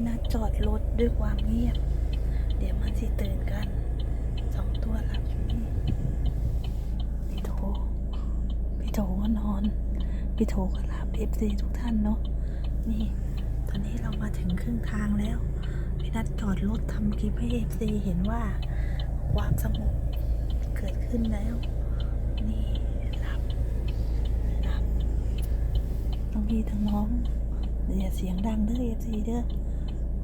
พี่นัดจอดรถด้วยความเงียบ เดี๋ยวมันสิตื่นกัน สองตัวหลับอยู่นี่พี่โถพี่โถก็นอน พี่โถก็หลับเอฟซีทุกท่านเนาะ นี่ ตอนนี้เรามาถึงครึ่งทางแล้ว พี่นัดจอดรถทำคลิปให้เอฟซีเห็นว่าความสงบเกิดขึ้นแล้ว นี่หลับหลับทั้งพี่ทั้งน้องอย่าเสียงดังเด้อเอฟซีเด้อ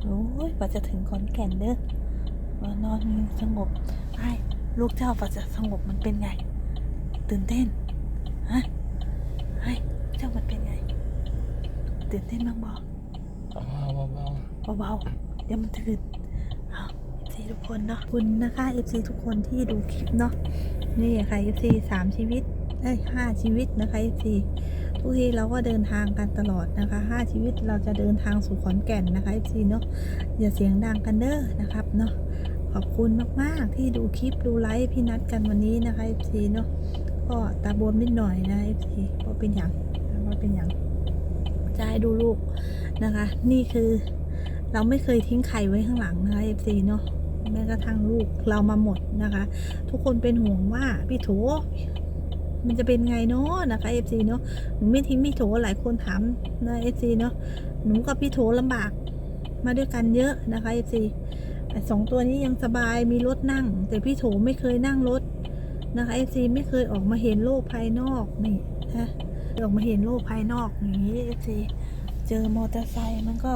โอ้ยกว่าจะถึงขอนแก่นเด้อมานอนสงบไอ้ลูกเจ้ากว่าจะสงบมันเป็นไง ตื่นเต้น ฮะไอ้เจ้ามันเป็นไง ตื่นเต้นบ้างบอเบาๆเบาๆเดี๋ยวมันตื่นเอาเอฟซีทุกคนเนาะขอบคุณนะคะเอฟซีทุกคนที่ดูคลิปเนาะนี่ค่ะเอฟซีสามชีวิต เอ้ยห้าชีวิตนะคะเอฟซีทุกทีเราก็เดินทางกันตลอดนะคะห้าชีวิตเราจะเดินทางสู่ขอนแก่นนะคะเอฟซีเนาะอย่าเสียงดังกันเด้อนะครับเนาะขอบคุณมากๆ ที่ดูคลิปดูไลฟ์พี่นัดกันวันนี้นะคะเอฟซีเนาะก็ตาบวมนิดหน่อยนะเอฟซีเพราะเป็นอย่างว่าเป็นอย่างจะให้ดูลูกนะคะ นี่คือเราไม่เคยทิ้งใครไว้ข้างหลังนะคะเอฟซีเนาะแม้กระทั่งลูกเรามาหมดนะคะ ทุกคนเป็นห่วงว่าพี่โถ มันจะเป็นไงเนาะนะคะเอฟซีเนาะหนูไม่ทิ้งพี่โถหลายคนถามนะเอฟซีเนาะหนูกับพี่โถลำบากมาด้วยกันเยอะนะคะเอฟซีสองตัวนี้ยังสบายมีรถนั่ง แต่พี่โถไม่เคยนั่งรถนะคะเอฟซีไม่เคยออกมาเห็นโลกภายนอกนี่นะออกมาเห็นโลกภายนอกอย่างนี้เอฟซีเจอมอเตอร์ไซค์มันก็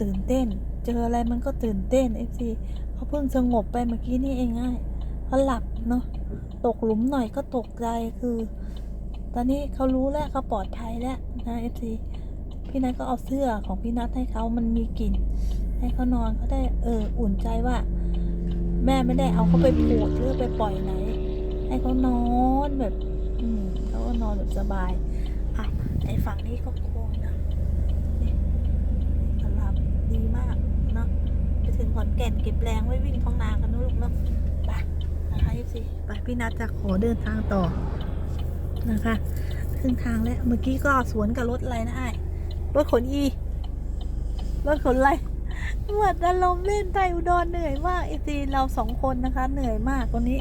ตื่นเต้น เจออะไรมันก็ตื่นเต้นเอฟซีเขาเพิ่งสงบไปเมื่อกี้นี่เองง่าย เขาหลับเนาะตกหลุมหน่อยก็ตกใจคือ ตอนนี้เขารู้แล้วเขาปลอดภัยแล้วนะเอฟซีพี่นัทก็เอาเสื้อของพี่นัทให้เขามันมีกลิ่น ให้เขานอนเขาได้เอออุ่นใจว่า แม่ไม่ได้เอาเขาไปปวดหรือไปปล่อยไหน ให้เขานอนแบบ อืมเขาก็นอนแบบสบายอะไอฝั่งนี้ก็โค้งนะนี่กำลังดีมากเนาะไปถึงขอนแก่นเก็บแรงไว้วิ่งท้องนากันนะลูกเนาะ นะคะสิไปพี่นัทจะขอเดินทางต่อนะคะครึ่งทางแล้วเมื่อกี้ก็สวนกับรถอะไรนะไอ้รถขนอีรถขนอะไรหมดอารมณ์เล่นไทยอุดรเหนื่อยมากไอซีเราสองคนนะคะ เหนื่อยมากวันนี้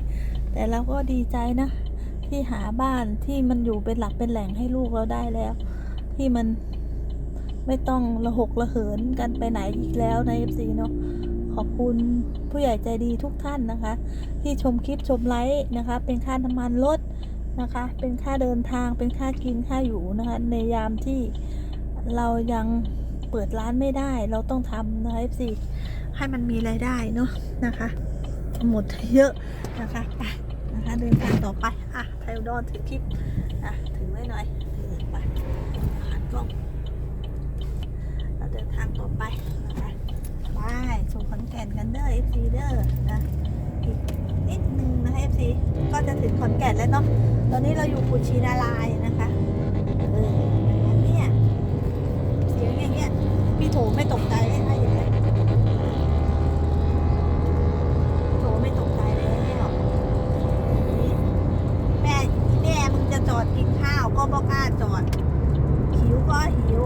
แต่เราก็ดีใจนะ ที่หาบ้านที่มันอยู่เป็นหลักเป็นแหล่งให้ลูกเราได้แล้ว ที่มันไม่ต้องระหกระเหินกันไปไหนอีกแล้วในเอฟซีเนาะ ขอบคุณผู้ใหญ่ใจดีทุกท่านนะคะ ที่ชมคลิปชมไลฟ์นะคะ เป็นค่าน้ำมันรถนะคะ เป็นค่าเดินทางเป็นค่ากินค่าอยู่นะคะ ในยามที่เรายังเปิดร้านไม่ได้ เราต้องทำนะคะ FC ให้มันมีรายได้เนาะนะคะ หมดเยอะนะคะไปนะคะเดินทางต่อไปอะไทยอุดอนถือคลิปอะถือไว้หน่อยถือไปหันกล้องเราเดินทางต่อไปนะคะ ไปสู่ขอนแก่นกันเด้อเอฟซีเด้อนะนิดนึงนะคะ FC ก็จะถึงขอนแก่นแล้วเนาะตอนนี้เราอยู่กุชินารายณ์นะคะ เออเนี่ยเสียงอย่างเงี้ย พี่โถไม่ตกใจเลยถ้าอย่างเงี้ยพี่โถไม่ตกใจเลยนี่แม่แม่มึงจะจอดกินข้าวก็บ่กล้าจอด หิวก็หิว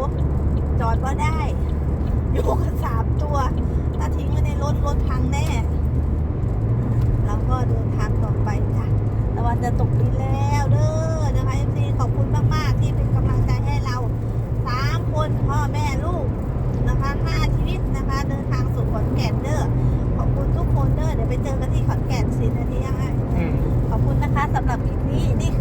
จอดก็ได้ อยู่กันสามตัว ถ้าทิ้งไว้ในรถรถพังแน่ แล้วก็เดินทางต่อไปจ้ะตะวันจะตกดินแล้วเด้อนะคะเอฟซีขอบคุณมาก ๆ ที่เป็นกำลังใจให้เราสามคนพ่อแม่ลูกนะคะห้าชีวิตนะคะ เดินทางสู่ขอนแก่นเด้อขอบคุณทุกคนเด้อเดี๋ยวไปเจอกันที่ขอนแก่น สินาทียังไงอืม ขอบคุณนะคะสำหรับคลิปนี้นี่คือ